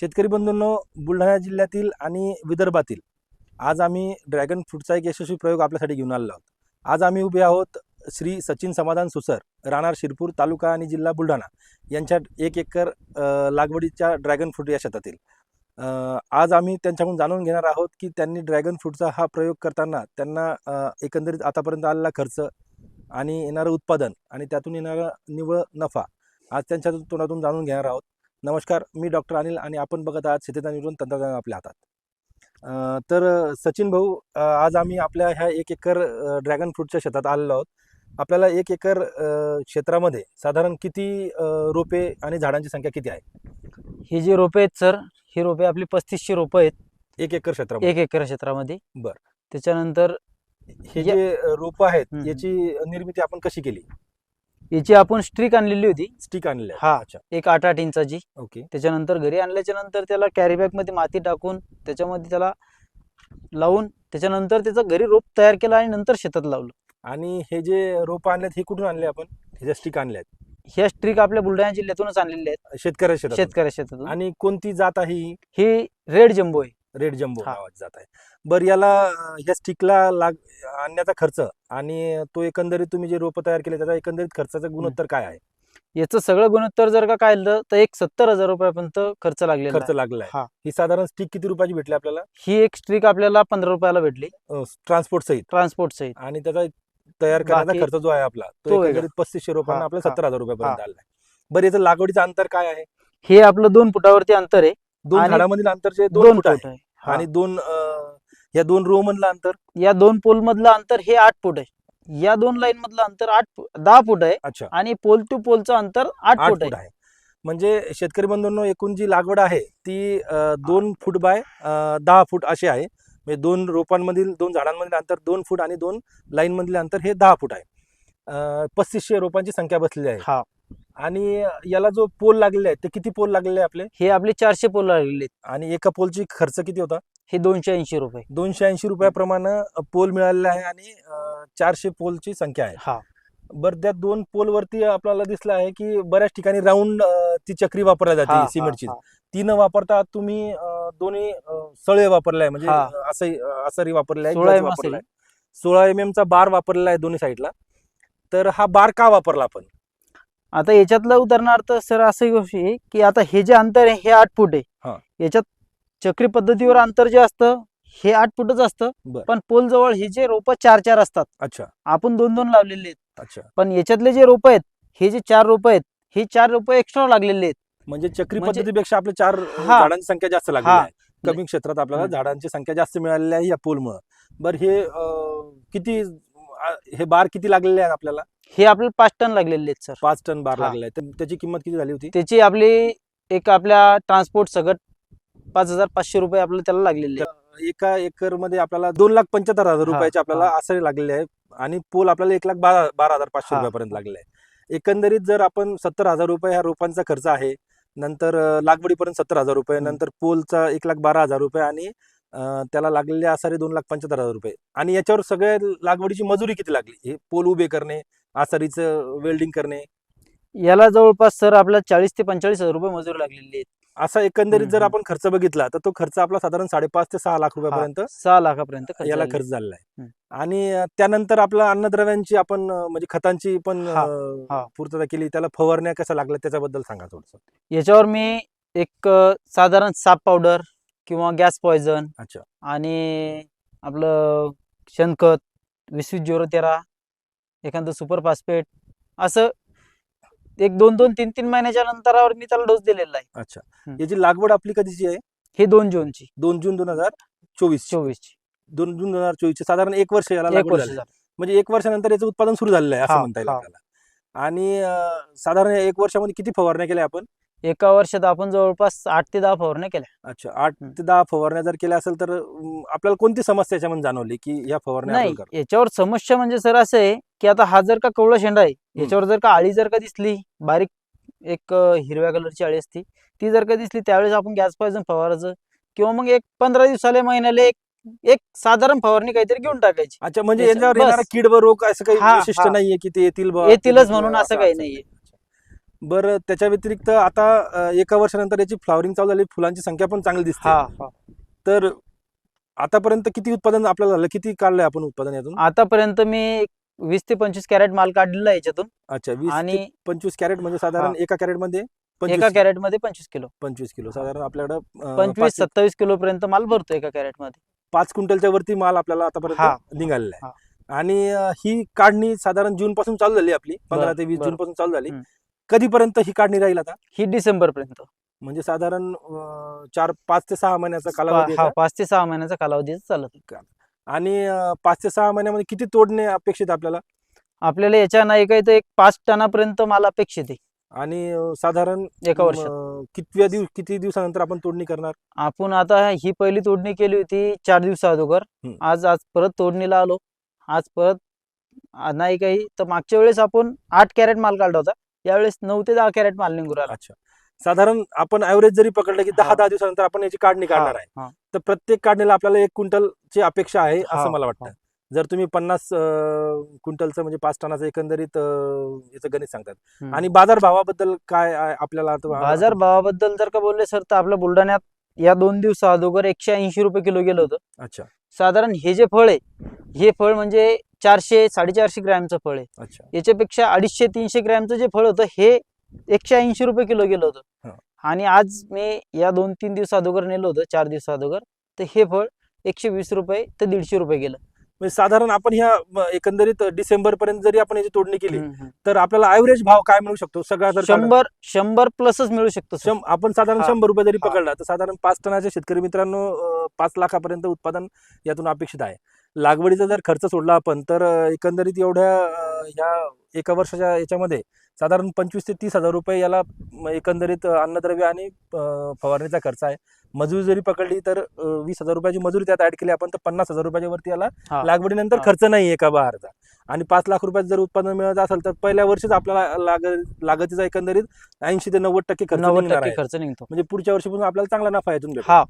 शेतकरी बंधूंनो बुलढाणा जिल्ह्यातील आणि विदर्भातील आज आम्ही ड्रॅगन फ्रूटचा एक यशस्वी प्रयोग आपल्यासाठी घेऊन आलेलो आहोत. आज आम्ही उभे आहोत श्री सचिन समाधान सुसर राहणार शिरपूर तालुका आणि जिल्हा बुलढाणा यांच्या एक एकर लागवडीच्या ड्रॅगन फ्रूट या शेतातील. आज आम्ही त्यांच्याकडून जाणून घेणार आहोत की त्यांनी ड्रॅगन फ्रूटचा हा प्रयोग करताना त्यांना एकंदरीत आतापर्यंत आलेला खर्च आणि येणारं उत्पादन आणि त्यातून येणारा निव्वळ नफा आज त्यांच्या तोंडातून जाणून घेणार आहोत. नमस्कार मी डॉक्टर अनिल आणि आपण बघत आहात शेतीचा निवडून तंत्रज्ञान आपल्या हातात. तर सचिन भाऊ आज आम्ही आपल्या ह्या एक एकर ड्रॅगन फ्रूटच्या शेतात आलेलो आहोत. आपल्याला एक एकर क्षेत्रामध्ये साधारण किती रोपे आणि झाडांची संख्या किती आहे? ही जी रोपे आहेत सर ही रोपे आपली पस्तीसशे रोपं आहेत. एक एकर क्षेत्रामध्ये. एक एकर क्षेत्रामध्ये. बर. त्याच्यानंतर हे जे रोपं आहेत. याची निर्मिती आपण कशी केली? याची आपण स्ट्रिक आणलेली होती. स्टिक आणली? हा. अच्छा. एक आठ आठ इंचाची. ओके. त्याच्यानंतर घरी आणल्याच्या नंतर त्याला कॅरी बॅगमध्ये माती टाकून त्याच्यामध्ये त्याला लावून त्याच्यानंतर त्याचं घरी रोप तयार केलं आणि नंतर शेतात लावलं. आणि हे जे रोपं आणलेत हे कुठून आणले आपण? हे जे स्टिक आणले आहेत ह्या स्ट्रिक आपल्या बुलढाणा जिल्ह्यातूनच आणलेल्या आहेत. शेतकऱ्या शेतात शेतकऱ्या शेतातून. आणि कोणती जात आहे ही? ही रेड जम्बो आहे. रेड जम्बो हा. नावाची जात आहे. बरं याला अं, ह्या स्टिकला लाग आणण्याचा खर्च आणि तो एकंदरीत तुम्ही जे रोपं तयार केले त्याचा एकंदरीत खर्चाचा गुणोत्तर काय आहे? याचं सगळं गुणोत्तर जर का काय तर एक सत्तर हजार रुपयापर्यंत खर्च लागलेला खर्च आहे. लागला आहे. हा. ही साधारण स्टिक किती रुपयाची भेटली आपल्याला? ही एक स्ट्रिक आपल्याला पंधरा रुपयाला भेटली. ट्रान्सपोर्ट सहित. ट्रान्सपोर्ट सहित. आणि त्याचा तयार करण्याचा बाकी- खर्च जो आहे आपला तो तो वेगळा. एकंदरीत पस्तीसशे रुपयांना हा, आपल्याला हा, सत्तर हजार रुपयापर्यंत. आला आहे. बरं याचं लागवडीचं अंतर काय आहे? हे आपलं दोन फुटावरती अंतर आहे. दोन आणि झाडामधील अंतरचे दोन दोन फूट फूट आहे. आहे. हा. आणि दोन अं, या दोन रो मधलं अंतर? या दोन पोल मधलं अंतर हे आठ फूट आहे. या दोन लाईन मधलं अंतर आठ फु- दहा फूट आहे. अच्छा. आणि पोल टू पोलचं अंतर आठ आठ फूट फूट आहे. आहे म्हणजे शेतकरी बंधूंनो एकूण जी लागवड आहे ती अं, दोन फूट बाय अं, दहा फूट अशी आहे. म्हणजे दोन रोपांमधील दोन झाडांमधील अंतर दोन फूट आणि दोन लाईन मधील अंतर हे दहा फूट आहे. अं, पस्तीसशे रोपांची संख्या बसलेली आहे. हा. आणि याला जो पोल लागलेले आहेत ते किती पोल लागलेले आहे आपले? हे आपले चारशे पोल लागलेले आहेत. आणि एका पोलची खर्च किती होता? हे दोनशे ऐंशी रुपये. दोनशे ऐंशी रुपयाप्रमाणे पोल मिळालेला आहे आणि अं, चारशे पोलची संख्या आहे. हा. बरं त्या दोन पोल वरती आपल्याला दिसलं आहे की बऱ्याच ठिकाणी राऊंड ती चक्री वापरल्या हा, जाते सिमेंटची. हा. ती न वापरता तुम्ही अं, दोन्ही अं, सळे वापरले आहे म्हणजे हा. अं, असं असरी वापरले आहे 16 गज mm वापरला असेल. आहे. सोळा एम एम चा बार वापरलेला आहे दोन्ही साईडला. तर हा बार का वापरला आपण? आता याच्यातलं उदाहरणार्थ सर असं गोष्ट आहे की आता हे जे अंतर आहे हे आठ फूट हा. आहे याच्यात चक्री पद्धतीवर अंतर जे असतं हे आठ फूटच असतं बरं. पण पोल जवळ हे जे रोप चार चार असतात अच्छा आपण दोन दोन लावलेले आहेत अच्छा पण याच्यातले जे रोप आहेत हे जे चार रोप आहेत हे चार रोप एक्स्ट्रा लागलेले आहेत म्हणजे चक्री म्हणजे- पद्धतीपेक्षा आपले चार अं, हा. झाडांची संख्या जास्त लागली हा. आहे कमी क्षेत्रात आपल्याला हम्म. झाडांची संख्या जास्त मिळालेली आहे या पोलमुळं बरं हे अं, किती अं, हे बार किती लागलेले आहेत आपल्याला हे आपल्याला पाच टन लागलेले आहेत सर पाच टन बार हा. लागले आहे तर त्याची किंमत किती झाली होती त्याची आपली एक आपल्या ट्रान्सपोर्ट सगट पाच हजार पाचशे रुपये आपल्याला त्याला लागलेले आहेत. एका एकरमध्ये आपल्याला दोन लाख पंच्याहत्तर हजार रुपयाचे आपल्याला. असं लागलेले आहे आणि पोल आपल्याला एक लाख बारा बारा हजार पाचशे हा, रुपयापर्यंत लागले आहे एकंदरीत जर आपण सत्तर हजार रुपये ह्या रोपांचा खर्च आहे नंतर अं, लागवडीपर्यंत सत्तर हजार रुपये हम्म. नंतर पोलचा एक लाख बारा हजार रुपये आणि त्याला लागलेले आसारे दोन लाख पंच्याहत्तर हजार रुपये आणि याच्यावर सगळ्या लागवडीची मजुरी किती लागली हे पोल उभे करणे आसारीचं वेल्डिंग करणे याला जवळपास सर आपल्याला चाळीस ते पंचेचाळीस हजार रुपये मजुरी लागलेली आहेत असा एकंदरीत जर. आपण खर्च बघितला तर तो खर्च आपला साधारण साडेपाच ते सहा लाख रुपयापर्यंत सहा लाखापर्यंत खर्च याला खर्च झालेला आहे. आणि त्यानंतर आपलं अन्नद्रव्यांची आपण म्हणजे खतांची पण. पूर्तता केली त्याला फवारण्या कशा लागल्या त्याच्याबद्दल सांगा थोडस आहे. याच्यावर मी एक साधारण साप पावडर किंवा गॅस पॉयझन अच्छा. आणि आपलं शेणखत वीस वीस झिरो तेरा एखादं सुपर फॉस्फेट असं एक दोन दोन तीन तीन महिन्याच्या नंतरावर मी त्याला डोस दिलेला आहे. अच्छा. हम्म. याची लागवड आपली कधीची आहे? हे दोन जूनची. दोन जून दोन हजार चोवीस चोवीसची. दोन जून दोन हजार चोवीस साधारण एक वर्ष याला एक लागवड वर्ष झाली. झालं. म्हणजे एक वर्षानंतर याचं उत्पादन सुरू झालेलं आहे असं हा, म्हणता येईल हा. आपल्याला. आणि अं, साधारण एक वर्षामध्ये किती फवारण्या केल्या आपण? एका वर्षात आपण जवळपास आठ ते दहा फवारण्या केल्या अच्छा आठ. ते दहा फवारण्या जर केल्या असेल तर अं, आपल्याला कोणती समस्या याच्यामध्ये जाणवली की ह्या फवारण्या नाही करतो? याच्यावर समस्या म्हणजे सर असं आहे की आता हा जर का कवळा शेंडा आहे याच्यावर जर का आळी जर का दिसली बारीक एक अ, हिरव्या कलरची आळी असती ती जर का दिसली त्यावेळेस आपण गॅस पाहिजे फवारायचं किंवा मग एक पंधरा दिवसाला महिन्याला एक एक साधारण फवारणी काहीतरी घेऊन टाकायची अच्छा म्हणजे याच्यावर बस. येणारा कीड व रोग असं काही हा, विशिष्ट हा. नाहीये की ते येतील बुवा, येतीलच म्हणून असं काही नाहीये. बरं त्याच्या व्यतिरिक्त आता एका वर्षानंतर याची फ्लॉवरिंग चालू झाली फुलांची संख्या पण चांगली दिसते. तर आतापर्यंत किती उत्पादन आपल्याला झालं? किती काढलंय आपण उत्पादन यातून? आतापर्यंत मी वीस ते पंचवीस कॅरेट माल काढलेला याच्यातून. अच्छा वीस आणि पंचवीस कॅरेट म्हणजे साधारण एका कॅरेटमध्ये एका कॅरेटमध्ये पंचवीस किलो. पंचवीस किलो. साधारण आपल्याकडं पंचवीस पाच- सत्तावीस किलो पर्यंत माल भरतो एका कॅरेटमध्ये पाच क्विंटलच्या वरती माल आपल्याला. आतापर्यंत निघालेला आहे. आणि ही काढणी साधारण जून पासून चालू झाली आपली पंधरा ते वीस. जून पासून चालू झाली. कधीपर्यंत ही काढणी राहील आता? ही डिसेंबर पर्यंत म्हणजे साधारण अं, चार पाच ते सहा महिन्याचा कालावधी हा पाच ते सहा महिन्याचा कालावधी चालत? आणि अं, पाच ते सहा महिन्यामध्ये किती तोडणे अपेक्षित आहे आपल्याला? आपल्याला याच्या नाही काही तर एक पाच टनापर्यंत माल अपेक्षित आहे. आणि अं, साधारण एका वर्षात. अं, कितव्या दिवस किती दिवसानंतर आपण तोडणी करणार? आपण आता ही पहिली तोडणी केली होती चार दिवसा अगोदर. हम्म. आज आज परत तोडणीला आलो. आज परत आ- नाही काही तर मागच्या वेळेस आपण आठ कॅरेट माल काढला होता. यावेळेस नऊ ते दहा कॅरेट माल निघून राहिला अच्छा साधारण आपण ॲव्हरेज जरी पकडलं की दहा हा. दहा दिवसानंतर आपण याची काढणी काढणार आहे हा, हा. तर प्रत्येक काढणीला आपल्याला एक क्विंटलची अपेक्षा आहे असं हा, मला वाटतं. जर तुम्ही पन्नास अं, क्विंटलचं म्हणजे पाच टनाचं एकंदरीत अं, याचं गणित सांगतात हम्म. आणि बाजार भावाबद्दल काय आहे आपल्याला आता- बाजार भावाबद्दल जर का बोलले सर तर आपल्या बुलढाण्यात या दोन दिवसा अगोदर एकशे ऐंशी रुपये किलो गेलं होतं अच्छा साधारण हे जे फळ आहे हे फळ म्हणजे चारशे साडेचारशे ग्रॅमचं फळ आहे अच्छा याच्यापेक्षा अडीचशे तीनशे ग्रॅमचं जे फळ होतं हे एकशे ऐंशी रुपये किलो गेलं. होतं आणि आज मी या दोन तीन दिवसा अगोदर नेलं होतं चार दिवसा अगोदर तर हे फळ एकशे वीस रुपये ते दीडशे रुपये गेलं म्हणजे साधारण आपण ह्या एकंदरीत डिसेंबर पर्यंत जरी आपण याची तोडणी केली. तर आपल्याला ॲव्हरेज भाव काय मिळू शकतो सगळा शंभर शंभर प्लसच मिळू शकतो आपण साधारण. शंभर रुपये जरी. पकडला तर साधारण पाच टनाचे शेतकरी मित्रांनो पाच लाखापर्यंत उत्पादन यातून अपेक्षित आहे लागवडीचा जर खर्च सोडला आपण तर एकंदरीत एवढ्या ह्या एका वर्षाच्या याच्यामध्ये साधारण पंचवीस ते तीस हजार रुपये याला एकंदरीत अन्नद्रव्य आणि फवारणीचा खर्च आहे. मजुरी जरी पकडली तर वीस हजार रुपयाची मजुरी त्यात ऍड केली आपण तर पन्नास हजार रुपयाच्या वरती याला. लागवडीनंतर. खर्च नाही एका बहारचा. आणि पाच लाख रुपयाचं जर उत्पादन मिळत असेल तर पहिल्या वर्षीच आपल्याला लाग लागतीचा एकंदरीत ऐंशी ते नव्वद टक्के खर्च खर्च निघतो. म्हणजे पुढच्या वर्षीपासून आपल्याला चांगला नफा यातून हा.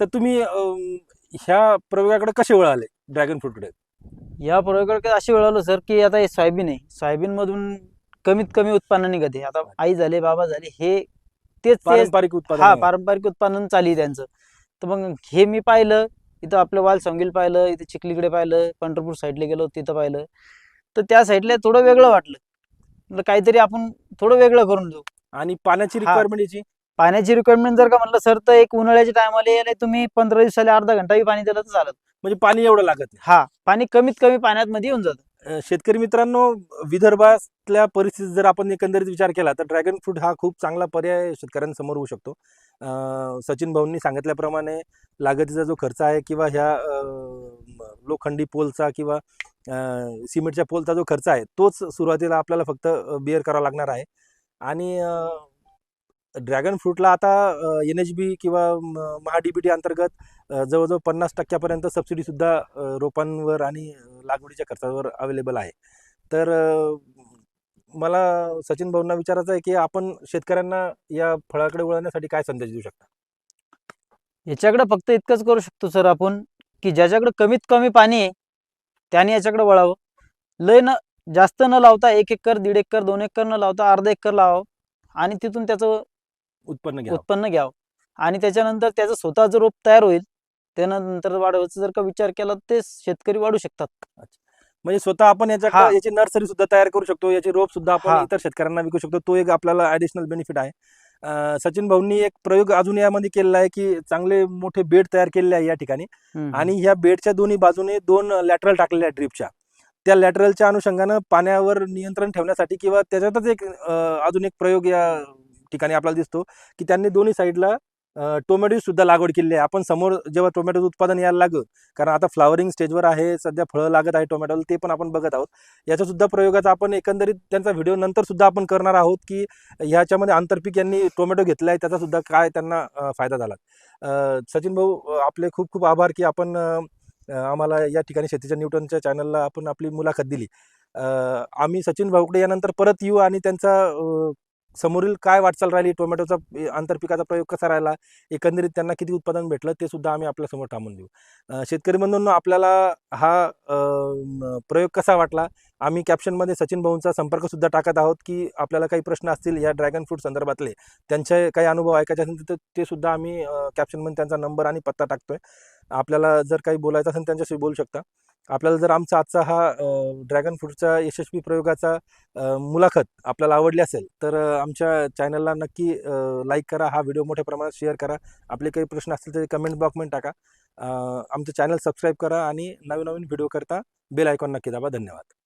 तर तुम्ही ह्या प्रयोगाकडे कसे वळाले? ड्रॅगन फ्रूटकडे या प्रयोगाकडे असे वळालो सर की आता हे सोयाबीन आहे. सोयाबीन मधून कमीत कमी उत्पन्न निघते. आता आई झाले बाबा झाले हे तेच पारंपरिक उत्पादन हा. पारंपरिक उत्पादन चालू त्यांचं. तर मग हे मी पाहिलं इथं आपलं वाल सांगील पाहिलं इथं चिखलीकडे पाहिलं पंढरपूर साईडला गेलो तिथं पाहिलं. तर त्या साईडला थोडं वेगळं वाटलं. काहीतरी आपण थोडं वेगळं करून देऊ. आणि पाण्याची. रिक्वायरमेंट याची? पाण्याची रिक्वायरमेंट जर का म्हटलं सर तर एक उन्हाळ्याच्या टायमाला तुम्ही पंधरा दिवसाला अर्धा घंटाही पाणी दिलं तर चालत. म्हणजे पाणी एवढं लागत नाही. हा पाणी कमीत कमी पाण्यात मध्ये येऊन जातं. अं, शेतकरी मित्रांनो विदर्भातल्या परिस्थितीत जर आपण एकंदरीत विचार केला तर ड्रॅगन फ्रूट हा खूप चांगला पर्याय शेतकऱ्यांसमोर होऊ शकतो. अं, सचिन भाऊंनी सांगितल्याप्रमाणे लागतीचा जो खर्च आहे किंवा ह्या अं, म- लोखंडी पोलचा किंवा अं, सिमेंटच्या पोलचा जो खर्च आहे तोच सुरुवातीला आपल्याला फक्त बिअर करावा लागणार आहे. आणि ड्रॅगन फ्रूटला आता एन एच बी किंवा महा डी टी अंतर्गत जवळजवळ पन्नास टक्क्यापर्यंत सबसिडीसुद्धा रोपांवर आणि लागवडीच्या खर्चावर अवेलेबल आहे. तर मला सचिन भाऊंना विचारायचं आहे की आपण शेतकऱ्यांना या फळाकडे वळण्यासाठी काय संदेश देऊ शकता? याच्याकडे फक्त इतकंच करू शकतो सर आपण की ज्याच्याकडे कमीत कमी पाणी आहे त्याने याच्याकडे वळावं. लय न जास्त न लावता एक एकर दीड एकर दोन एकर न लावता अर्धा एकर लावावं आणि तिथून त्याचं उत्पन्न घ्या उत्पन्न घ्यावं. आणि त्याच्यानंतर त्याचं स्वतःचं रोप तयार होईल. त्यानंतर वाढवायचा जर का विचार केला तर ते शेतकरी वाढू शकतात. म्हणजे स्वतः आपण याच्या. याची नर्सरी सुद्धा तयार करू शकतो. याची रोप सुद्धा आपण. इतर शेतकऱ्यांना विकू शकतो. तो एक आपल्याला ऍडिशनल बेनिफिट आहे. सचिन भाऊंनी एक प्रयोग अजून यामध्ये केलेला आहे की चांगले मोठे बेड तयार केलेले आहे या ठिकाणी. आणि ह्या बेडच्या दोन्ही बाजूने दोन लॅटरल टाकलेल्या आहेत ड्रिपच्या त्या लॅटरलच्या अनुषंगानं पाण्यावर नियंत्रण ठेवण्यासाठी किंवा त्याच्यातच एक अजून एक प्रयोग या ठिकाणी आपल्याला दिसतो की त्यांनी दोन्ही साईडला टोमॅटो सुद्धा लागवड केलेली आहे. आपण समोर जेव्हा टोमॅटोचं उत्पादन यायला लागत कारण आता फ्लावरिंग स्टेजवर आहे सध्या फळं लागत आहे टोमॅटोला ते पण आपण बघत आहोत. याचा सुद्धा प्रयोगाचा आपण एकंदरीत त्यांचा व्हिडिओ नंतर सुद्धा आपण करणार आहोत की ह्याच्यामध्ये आंतरपीक यांनी टोमॅटो घेतला आहे त्याचा सुद्धा काय त्यांना फायदा झाला. सचिन भाऊ आपले खूप खूप आभार की आपण आम्हाला या ठिकाणी शेतीच्या न्यूटनच्या चॅनलला आपण आपली मुलाखत दिली. आम्ही सचिन भाऊकडे यानंतर परत येऊ आणि त्यांचा समोरील काय वाटचाल राहिली? टोमॅटोचा आंतरपिकाचा प्रयोग कसा राहिला? एकंदरीत त्यांना किती उत्पादन भेटलं? ते सुद्धा आम्ही आपल्यासमोर थांबून देऊ. शेतकरी बंधूंनो आपल्याला हा प्रयोग कसा वाटला? आम्ही कॅप्शनमध्ये सचिन भाऊंचा संपर्कसुद्धा टाकत आहोत की आपल्याला काही प्रश्न असतील या ड्रॅगन फ्रूट संदर्भातले त्यांचे काही अनुभव ऐकायचे असेल तर ते सुद्धा आम्ही कॅप्शनमध्ये त्यांचा नंबर आणि पत्ता टाकतोय. आपल्याला जर काही बोलायचं असेल त्यांच्याशी बोलू शकता. आपल्याला जर आमचा आजचा हा ड्रॅगन फ्रूटचा यशस्वी प्रयोगाचा मुलाखत आपल्याला आवडली असेल तर आमच्या चॅनलला नक्की लाईक करा हा व्हिडिओ मोठ्या प्रमाणात शेअर करा. आपले काही प्रश्न असतील तर कमेंट बॉक्समध्ये टाका. आमचं चॅनल सबस्क्राईब करा आणि नवीन नवीन व्हिडिओ करता बेल आयकॉन नक्की दाबा. धन्यवाद.